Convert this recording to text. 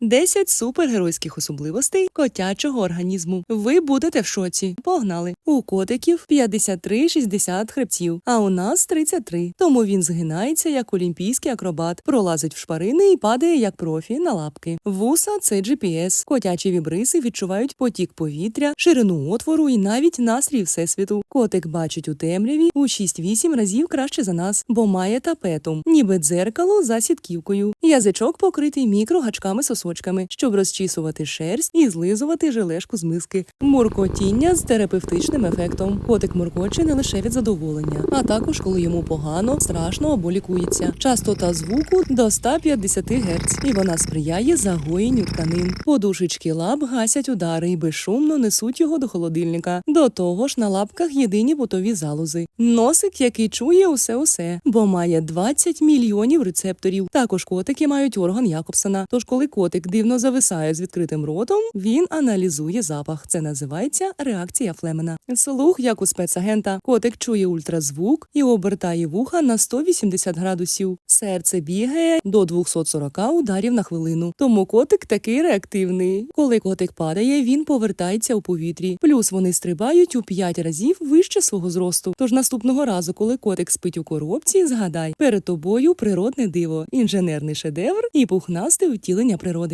10 супергеройських особливостей котячого організму. Ви будете в шоці. Погнали. У котиків 53-60 хребців, а у нас 33. Тому він згинається як олімпійський акробат, пролазить в шпарини і падає як профі на лапки. Вуса це GPS. Котячі вібриси відчувають потік повітря, ширину отвору і навіть настрій всесвіту. Котик бачить у темряві у 6-8 разів краще за нас, бо має тапету, ніби дзеркало за сітківкою. Язичок покритий мікрогачками сосочками, щоб розчісувати шерсть і злизувати желешку з миски. Муркотіння з терапевтичним ефектом. Котик муркоче не лише від задоволення, а також коли йому погано, страшно або лікується. Частота звуку до 150 Гц, і вона сприяє загоєнню тканин. Подушечки лап гасять удари і безшумно несуть його до холодильника. До того ж, на лапках єдині потові залози. Носик, який чує усе усе, бо має 20 мільйонів рецепторів. Також котики мають орган Якобсона. Тож, коли котик дивно зависає з відкритим ротом, він аналізує запах. Це називається реакція Флемена. Слух, як у спецагента, котик чує ультразвук і обертає вуха на 180 градусів. Серце бігає до 240 ударів на хвилину. Тому котик такий реактивний. Коли котик падає, він повертається у повітрі. Плюс вони стрибають у 5 разів вище свого зросту. Тож наступного разу, коли котик спить у коробці, згадай перед тобою природне диво, інженерний шедевр і пухнасте втілення природи.